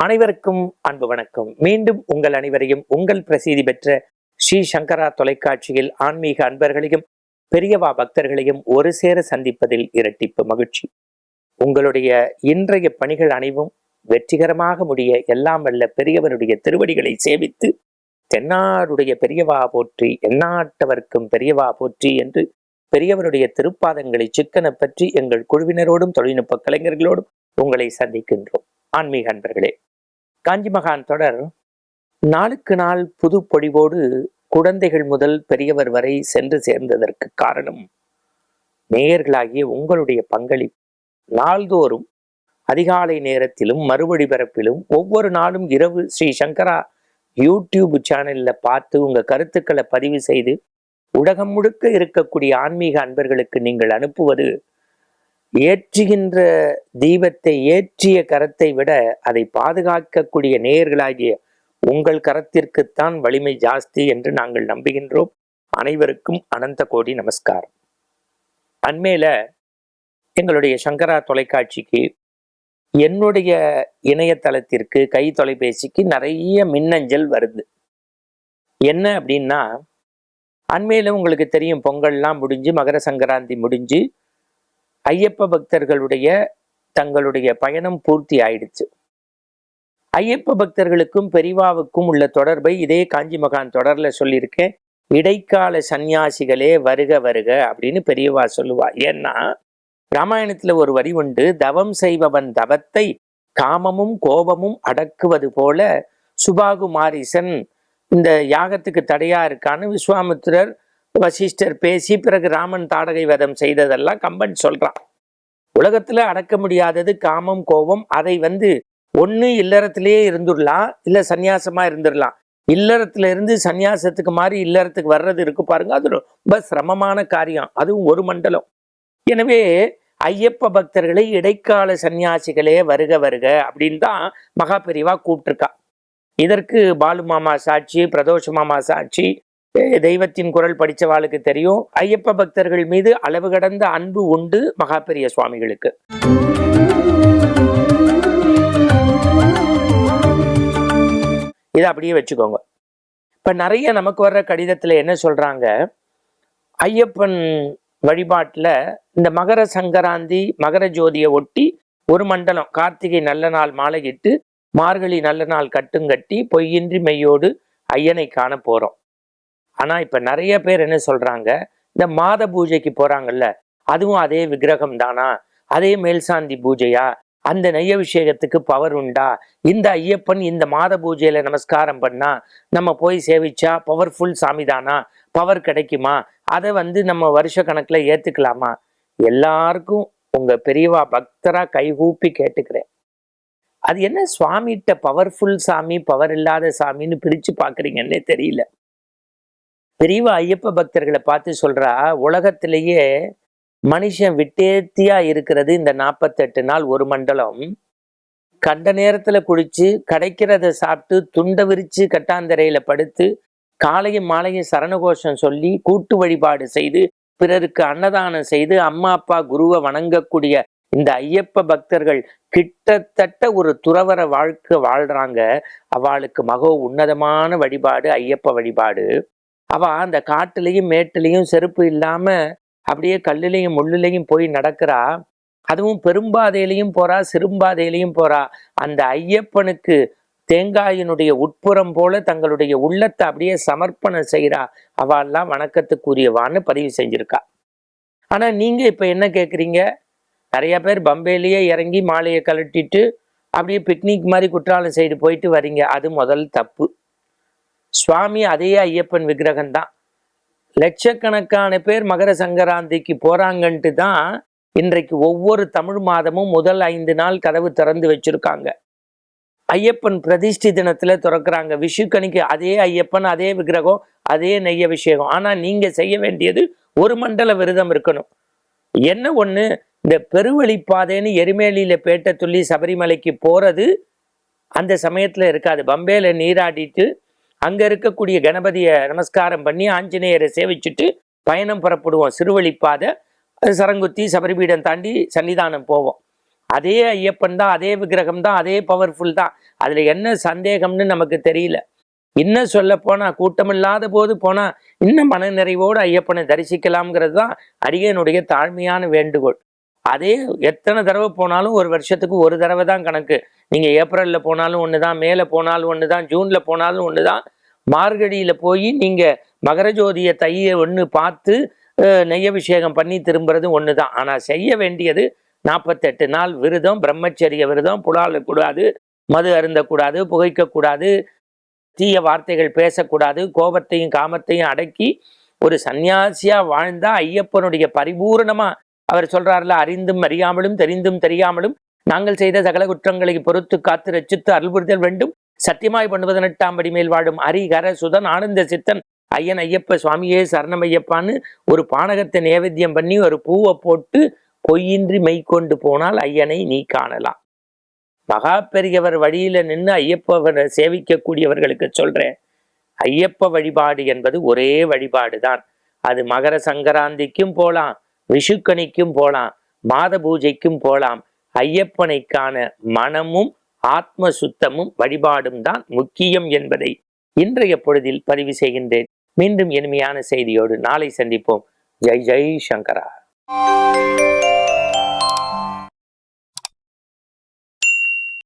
அனைவருக்கும் அன்பு வணக்கம். மீண்டும் உங்கள் அனைவரையும் உங்கள் பிரசித்தி பெற்ற ஸ்ரீ சங்கரா தொலைக்காட்சியில் ஆன்மீக அன்பர்களையும் பெரியவா பக்தர்களையும் ஒரு சேர சந்திப்பதில் இரட்டிப்பு மகிழ்ச்சி. உங்களுடைய இன்றைய பணிகள் அனைவும் வெற்றிகரமாக முடிய எல்லாம் வல்ல பெரியவருடைய திருவடிகளை சேவித்து தென்னாருடைய பெரியவா போற்றி எந்நாட்டவர்க்கும் பெரியவா போற்றி என்று பெரியவருடைய திருப்பாதங்களை சிக்கன பற்றி எங்கள் குழுவினரோடும் தொழில்நுட்ப கலைஞர்களோடும் உங்களை சந்திக்கின்றோம். ஆன்மீக அன்பர்களே காஞ்சி மகான் தொடர் நாளுக்கு நாள் புது பொழிவோடு குழந்தைகள் முதல் பெரியவர் வரை சென்று சேர்ந்ததற்கு காரணம் நேயர்களாகிய உங்களுடைய பங்களிப்பு. நாள்தோறும் அதிகாலை நேரத்திலும் மறுவழிபரப்பிலும் ஒவ்வொரு நாளும் இரவு ஸ்ரீ சங்கரா யூடியூப் சேனல்ல பார்த்து உங்க கருத்துக்களை பதிவு செய்து உலகம் முழுக்க இருக்கக்கூடிய ஆன்மீக அன்பர்களுக்கு நீங்கள் அனுப்புவது ஏற்றுகின்ற தீபத்தை ஏற்றிய கரத்தை விட அதை பாதுகாக்கக்கூடிய நேயர்களாகிய உங்கள் கரத்திற்குத்தான் வலிமை ஜாஸ்தி என்று நாங்கள் நம்புகின்றோம். அனைவருக்கும் அனந்த கோடி நமஸ்காரம். அண்மையில் எங்களுடைய சங்கரா தொலைக்காட்சிக்கு என்னுடைய இணையதளத்திற்கு கை தொலைபேசிக்கு நிறைய மின்னஞ்சல் வருது. என்ன அப்படின்னா அண்மையில் உங்களுக்கு தெரியும் பொங்கல்லாம் முடிஞ்சு மகர சங்கராந்தி முடிஞ்சு ஐயப்ப பக்தர்களுடைய தங்களுடைய பயணம் பூர்த்தி ஆயிடுச்சு. ஐயப்ப பக்தர்களுக்கும் பெரிவாவுக்கும் உள்ள தொடர்பை இதே காஞ்சி மகான் தொடர்ல சொல்லியிருக்கேன். இடைக்கால சந்நியாசிகளே வருக வருக அப்படின்னு பெரியவா சொல்லுவா. ஏன்னா ராமாயணத்துல ஒரு வரி உண்டு தவம் செய்பவன் தவத்தை காமமும் கோபமும் அடக்குவது போல சுபாகுமாரிசன் இந்த யாகத்துக்கு தடையா இருக்கான்னு விஸ்வாமித்திரர் வசிஷ்டர் பேசி பிறகு ராமன் தாடகை வதம் செய்ததெல்லாம் கம்பன் சொல்றான். உலகத்துல அடக்க முடியாதது காமம் கோபம் அதை வந்து ஒன்று இல்லறத்திலேயே இருந்துடலாம் இல்லை சந்நியாசமா இருந்துடலாம் இல்லறத்துல இருந்து சந்நியாசத்துக்கு மாதிரி இல்லறத்துக்கு வர்றது இருக்கு பாருங்க அது ரொம்ப சிரமமான காரியம் அதுவும் ஒரு மண்டலம். எனவே ஐயப்ப பக்தர்களை இடைக்கால சந்நியாசிகளே வருக வருக அப்படின்னு தான் மகா பெரிவா கூப்பிட்டுருக்கா. இதற்கு பாலு மாமா சாட்சி பிரதோஷ மாமா சாட்சி தெய்வத்தின் குரல் படித்தவாளுக்கு தெரியும். ஐயப்ப பக்தர்கள் மீது அளவு கடந்த அன்பு உண்டு மகாபெரிய சுவாமிகளுக்கு. இதை அப்படியே வச்சுக்கோங்க. இப்ப நிறைய நமக்கு வர்ற கடிதத்துல என்ன சொல்றாங்க? ஐயப்பன் வழிபாட்டில் இந்த மகர சங்கராந்தி மகர ஜோதியை ஒட்டி ஒரு மண்டலம் கார்த்திகை நல்ல நாள் மாலையிட்டு மார்கழி நல்ல நாள் கட்டுங்கட்டி பொய்யின்றி மெய்யோடு ஐயனை காண போகிறோம் ஆனால் இப்போ நிறைய பேர் என்ன சொல்கிறாங்க இந்த மாத பூஜைக்கு போகிறாங்கல்ல அதுவும் அதே விக்கிரகம் தானா? அதே மேல்சாந்தி பூஜையா? அந்த நெய்யபிஷேகத்துக்கு பவர் உண்டா? இந்த ஐயப்பன் இந்த மாத பூஜையில நமஸ்காரம் பண்ணா நம்ம போய் சேவிச்சா பவர்ஃபுல் சாமி தானா? பவர் கிடைக்குமா? அதை வந்து நம்ம வருஷ கணக்கில் ஏற்றுக்கலாமா எல்லாருக்கும் உங்க பெரியவா பக்தரா கைகூப்பி கேட்டுக்கிறேன். அது என்ன? சுவாமிகிட்ட பவர்ஃபுல் சாமி பவர் இல்லாத சாமின்னு பிரித்து பார்க்குறீங்கன்னே தெரியல. பெரியவா ஐயப்ப பக்தர்களை பார்த்து சொல்றா உலகத்திலேயே மனுஷன் விட்டேத்தியா இருக்கிறது இந்த நாற்பத்தெட்டு நாள் ஒரு மண்டலம். கண்ட நேரத்தில் குளிச்சு கிடைக்கிறத சாப்பிட்டு துண்டை விரித்து கட்டாந்தரையில் படுத்து காலையும் மாலையும் சரணகோஷம் சொல்லி கூட்டு வழிபாடு செய்து பிறருக்கு அன்னதானம் செய்து அம்மா அப்பா குருவை வணங்கக்கூடிய இந்த ஐயப்ப பக்தர்கள் கிட்டத்தட்ட ஒரு துறவர வாழ்க்கை வாழ்றாங்க. அவளுக்கு மகோ உன்னதமான வழிபாடு ஐயப்ப வழிபாடு. அவள் அந்த காட்டுலேயும் மேட்டுலேயும் செருப்பு இல்லாமல் அப்படியே கல்லுலேயும் முள்ளுலையும் போய் நடக்கிறா. அதுவும் பெரும்பாதையிலையும் போகிறா சிறும்பாதையிலையும் போகிறா அந்த ஐயப்பனுக்கு தேங்காயினுடைய உட்புறம் போல தங்களுடைய உள்ளத்தை அப்படியே சமர்ப்பணம் செய்கிறா அவெல்லாம் வணக்கத்துக்குரியவான்னு பதிவு செஞ்சுருக்கா. ஆனால் நீங்கள் இப்போ என்ன கேட்குறீங்க நிறைய பேர் பம்பேலேயே இறங்கி மாலையை கழட்டிட்டு அப்படியே பிக்னிக் மாதிரி குற்றாலம் சைடு போயிட்டு வரீங்க. அது முதல் தப்பு. சுவாமி அதே ஐயப்பன் விக்கிரகம் தான் லட்சக்கணக்கான பேர் மகர சங்கராந்திக்கு போறாங்கன்ட்டு தான் இன்றைக்கு ஒவ்வொரு தமிழ் மாதமும் முதல் ஐந்து நாள் கதவு திறந்து வச்சிருக்காங்க. ஐயப்பன் பிரதிஷ்டி தினத்துல திறக்கிறாங்க. விஷுக்கணிக்கு அதே ஐயப்பன் அதே விக்கிரகம் அதே நெய்ய அபிஷேகம் ஆனா நீங்க செய்ய வேண்டியது ஒரு மண்டல விரதம் இருக்கணும். என்ன ஒண்ணு? இந்த பெருவழிப்பாதைன்னு எருமேலியில பேட்டை துள்ளி சபரிமலைக்கு போறது அந்த சமயத்துல இருக்காது. பம்பேல நீராடிட்டு அங்கே இருக்கக்கூடிய கணபதியை நமஸ்காரம் பண்ணி ஆஞ்சநேயரை சேவிச்சுட்டு பயணம் புறப்படுவோம். சிறுவழிப்பாதை சரங்குத்தி சபரிபீடம் தாண்டி சன்னிதானம் போவோம். அதே ஐயப்பன் தான் அதே விக்கிரகம் தான் அதே பவர்ஃபுல் தான். அதில் என்ன சந்தேகம்னு நமக்கு தெரியல. இன்னும் சொல்ல போனா கூட்டமில்லாத போது போனால் இன்னும் மன நிறைவோடு ஐயப்பனை தரிசிக்கலாம்ங்கிறது தான் அரியனுடைய தாழ்மையான வேண்டுகோள். அதே எத்தனை தடவை போனாலும் ஒரு வருஷத்துக்கு ஒரு தடவை தான் கணக்கு. நீங்கள் ஏப்ரலில் போனாலும் ஒன்று தான் மேலே போனாலும் ஒன்று தான் ஜூனில் போனாலும் ஒன்று தான் மார்கழியில் போய் நீங்கள் மகரஜோதிய தையை ஒன்று பார்த்து அஹ், நெய்யபிஷேகம் பண்ணி திரும்புறது ஒன்று தான் ஆனால் செய்ய வேண்டியது நாற்பத்தெட்டு நாள் விரதம் பிரம்மச்சரிய விரதம் புலாலக்கூடாது மது அருந்தக்கூடாது புகைக்கக்கூடாது தீய வார்த்தைகள் பேசக்கூடாது கோபத்தையும் காமத்தையும் அடக்கி ஒரு சன்னியாசியாக வாழ்ந்தால் ஐயப்பனுடைய பரிபூர்ணமாக அவர் சொல்றாருல அறிந்தும் அறியாமலும் தெரிந்தும் தெரியாமலும் நாங்கள் செய்த சகல குற்றங்களை பொறுத்து காத்து ரச்சித்து அருள்புரிதல் வேண்டும். சத்தியமாய் பண்ணுவது வடிமேல் படி மேல் வாழும் ஹரிஹர சுதன் ஆனந்த சித்தன் ஐயன் ஐயப்ப சுவாமியே சரணம் ஐயப்பான்னு ஒரு பானகத்தை நேவேத்தியம் பண்ணி ஒரு பூவை போட்டு பொய்யின்றி மெய்க்கொண்டு போனால் ஐயனை நீ காணலாம். மகா பெரியவர் வழியில நின்று ஐயப்பவரை சேவிக்கக்கூடியவர்களுக்கு சொல்றேன். ஐயப்ப வழிபாடு என்பது ஒரே வழிபாடு தான் அது மகர சங்கராந்திக்கும் போலாம் விஷுக்கணிக்கும் போலாம் மாத பூஜைக்கும் போலாம். ஐயப்பனைக்கான மனமும் ஆத்ம சுத்தமும் வழிபாடும் தான் முக்கியம் என்பதை இன்றைய பொழுதில் பதிவு செய்கின்றேன். மீண்டும் இனிமையான செய்தியோடு நாளை சந்திப்போம். ஜெய் ஜெய் சங்கரா.